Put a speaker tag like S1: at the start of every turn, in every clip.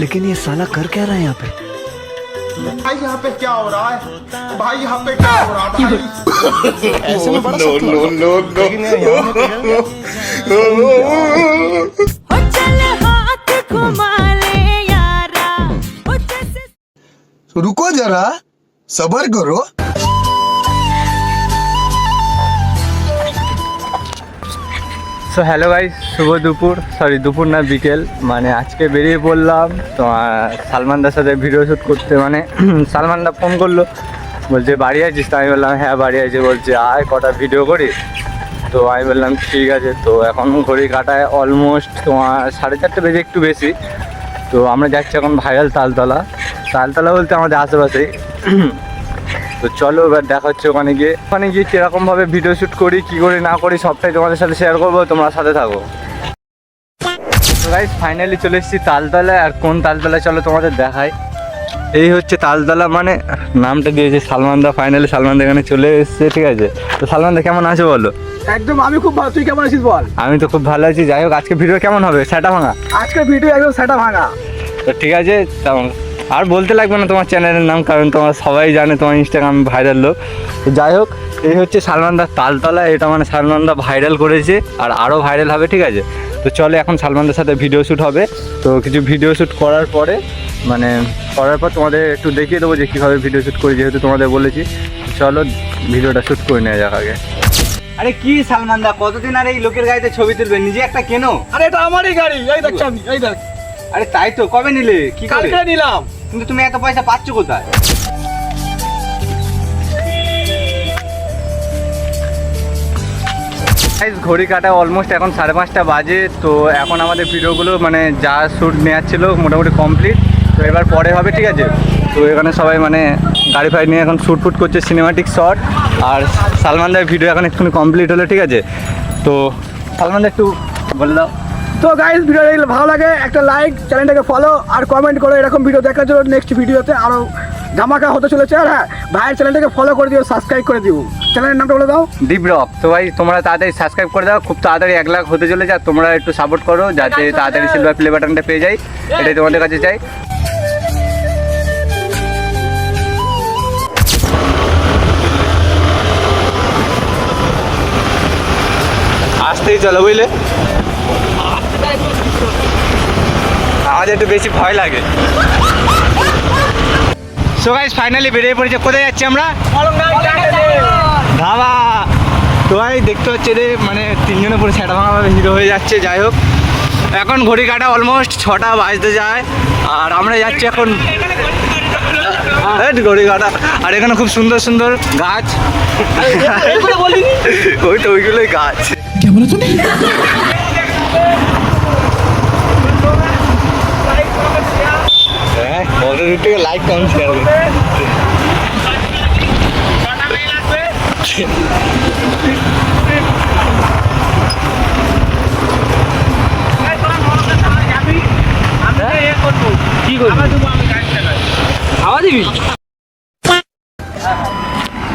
S1: लेकिन ये साला कर क्या रहा है यहाँ पे?
S2: भाई यहाँ पे क्या हो रहा है? भाई यहाँ पे क्या हो रहा है? ऐसे में बड़ा नो नो नो यहाँ पे
S3: चल हाथ घुमा ले यारा। जैसे
S4: रुको जरा सबर करो।
S5: সো হ্যালো গাইস শুভ দুপুর। সরি দুপুর না, বিকেল। মানে আজকে বেরিয়ে পড়লাম তোমার সালমানদার সাথে ভিডিও শ্যুট করতে। মানে সালমানদা ফোন করল। বলছে, বাড়ি আছিস? তো আমি বললাম হ্যাঁ বাড়ি আছি। বলছে, আয়, কটা ভিডিও করি? তো আমি বললাম, ঠিক আছে। তো এখন ঘড়ি কাটায় অলমোস্ট তোমার সাড়ে চারটে বেজে একটু বেশি। তো আমরা যাচ্ছি এখন ভাইরাল তালতলা। তালতলা বলতে আমাদের আশেপাশেই। তো চলো এবার দেখা হচ্ছে ওখানে গিয়ে। ওখানে গিয়ে কিরকমভাবে ভিডিও শ্যুট করি কী করি না করি সবটাই তোমাদের সাথে শেয়ার করব তোমরা সাথে থাকো। তো গাইজ ফাইনালি চলে এসেছি তালতলায় আর কোন তালতলায় চলো তোমাদের দেখাই। এই হচ্ছে তালতলা মানে নামটা দিয়েছে সালমানদা ফাইনালি সালমানদা এখানে চলে এসেছে ঠিক আছে? তো সালমানদা কেমন আছে বলো?
S6: একদম আমি খুব ভালো তুই কেমন আছিস বল?
S5: আমি তো খুব ভালো আছি যাই হোক আজকে ভিডিও কেমন হবে? সেটা ভাঙা।
S6: আজকের ভিডিও একদম সেটা ভাঙা।
S5: তো ঠিক আছে তেমন আর বলতে লাগবে না তোমার চ্যানেলের নাম কারণ তোমার সবাই জানে তোমার ইনস্টাগ্রামে ভাইরাল লোক। তো যাই হোক এই হচ্ছে সালমানদার তালতলা এটা মানে সালমানদা ভাইরাল করেছে আর আরও ভাইরাল হবে ঠিক আছে? তো চলে এখন সালমানদার সাথে ভিডিও শ্যুট হবে। তো কিছু ভিডিও শ্যুট করার পরে মানে করার পর তোমাদের একটু দেখিয়ে দেবো যে কীভাবে ভিডিও শ্যুট করি যেহেতু তোমাদের বলেছি। চলো ভিডিওটা শ্যুট করে নেওয়া যাক আগে। আরে কি সালমান দা কতদিন আর এই লোকের গাড়িতে ছবি তুলবে? নিজে একটা কেনো?
S6: আরে এটা আমারই গাড়ি এই দেখছি আমি এই দেখ।
S5: আরে তাই তো কবে নিলে? কি
S6: কালকে নিলাম।
S5: কিন্তু তুমি এত পয়সা পাচ্ছ কোথায়? ঘড়ি কাটা অলমোস্ট এখন সাড়ে পাঁচটা বাজে, তো এখন আমাদের ভিডিওগুলো মানে যা শ্যুট নেওয়ার ছিল মোটামুটি কমপ্লিট তো এবার পরে হবে, ঠিক আছে? তো এখানে সবাই মানে গাড়ি ফাড়ি নিয়ে এখন শ্যুট ফুট করছে সিনেমাটিক শট আর সালমানদার ভিডিও এখন এক্ষুনি কমপ্লিট হলো, ঠিক আছে? তো সালমানদা একটু বলে দাও।
S6: তো গাইস ভিডিও দেখলে ভালো লাগে একটা লাইক চ্যানেলটাকে ফলো আর কমেন্ট করো এরকম ভিডিও দেখার জন্য নেক্সট ভিডিওতে আরও ধামাকা হতে চলেছে। আর হ্যাঁ ভাইয়ের চ্যানেলটাকে ফলো করে দিও সাবস্ক্রাইব করে দিও। চ্যানেলের নামটা বলে দাও।
S5: ডিপ তো ভাই তোমরা তাড়াতাড়ি সাবস্ক্রাইব করে দাও খুব তাড়াতাড়ি এক লাখ হতে চলেছে আর তোমরা একটু সাপোর্ট করো যাতে তাড়াতাড়ি সিলভার প্লে বাটনটা পেয়ে যাই এটাই তোমাদের কাছে চাই। আসতেই চলো বুঝলে? আমাদের একটু বেশি ভয় লাগে। সো গাইস ফাইনালি বেরিয়ে পড়েছে। কোথায় যাচ্ছি আমরা? ধাবা। তো ভাই দেখতে হচ্ছে রে মানে তিনজনে পুরো সেটা ভাঙাভাবে হিরো হয়ে যাচ্ছে যাই হোক। এখন ঘড়ি কাটা অলমোস্ট ছটা বাজতে যায়। আর আমরা যাচ্ছি এখন ঘড়ি কাটা। আর এখানে খুব সুন্দর সুন্দর গাছ। ওই তো ওইগুলোই গাছ। হ্যাঁ ফটো থেকে লাইক কমেন্ট শেয়ার করুন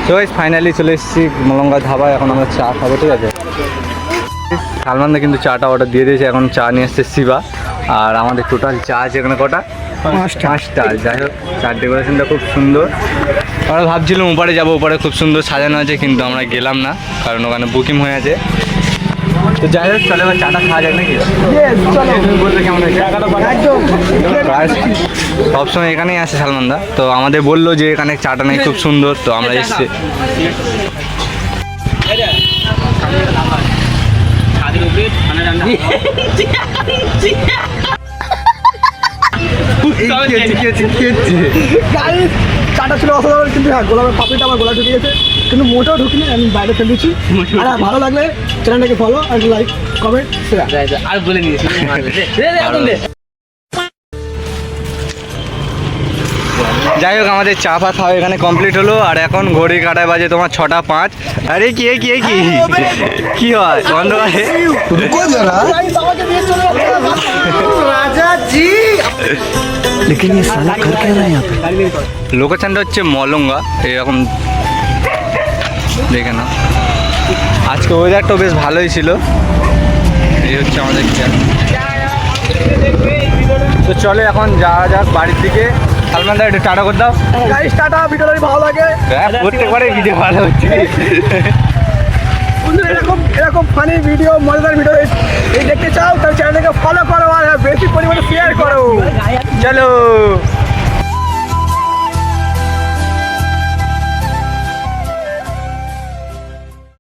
S5: তো ফাইনালি চলে এসেছি মলঙ্গা ধাবায়, এখন আমরা চা খাব, ঠিক আছে? সালমানদা কিন্তু চাটা অর্ডার দিয়ে দিয়েছে, এখন চা নিয়ে এসছে শিবা, আর আমাদের টোটাল চা আছে এখানে কটা পাঁচটা। পাঁচটা। যাই হোক চার ডেকোরেশনটা খুব সুন্দর। আমরা ভাবছিলাম ওপারে যাব ওপারে খুব সুন্দর সাজানো আছে কিন্তু আমরা গেলাম না কারণ ওখানে বুকিং হয়ে আছে। তো যাই হোক চলে এবার চাটা খাওয়া যাক নাকি? কেমন সবসময় এখানেই আসে সালমানদা। তো আমাদের বলল যে এখানে চাটা নাকি খুব সুন্দর তো আমরা এসছি।
S6: গাইস চাটা ছিল অসাধারণ কিন্তু হ্যাঁ গোলাপের পাপড়িটা আমার গোলা ঢুকে গেছে কিন্তু মোটেও ঢুকিনি আমি বাইরে ফেলে দিচ্ছি আর হ্যাঁ, ভালো লাগলে চ্যানেলটাকে ফলো আর লাইক কমেন্ট শেয়ার
S5: যাই হোক আমাদের চা ফা খাওয়া এখানে কমপ্লিট হলো আর এখন ঘড়ি কাটায় বাজে তোমার ছটা পাঁচ আরে কি এ কি এ কি কি হয় বন্ধ
S1: लेकिन ये साला कर क्या रहा है यहाँ पे
S5: লোকেশনটা হচ্ছে মলঙ্গা এরকম দেখে না আজকে ওয়েদারটাও বেশ ভালোই ছিল এই হচ্ছে আমাদের তো চলো এখন যাওয়া যাক বাড়ির দিকে সালমান দা একটু টাটা করে দাও
S6: গাইস টাটা ভিডিওটা যদি ভালো লাগে
S5: হ্যাঁ প্রত্যেকবারে ভিডিও ভালো হচ্ছে
S6: বন্ধুরা এরকম এরকম ফানি ভিডিও মজাদার ভিডিও এই দেখতে চাও তাহলে চ্যানেলটাকে ফলো করো আর বেশি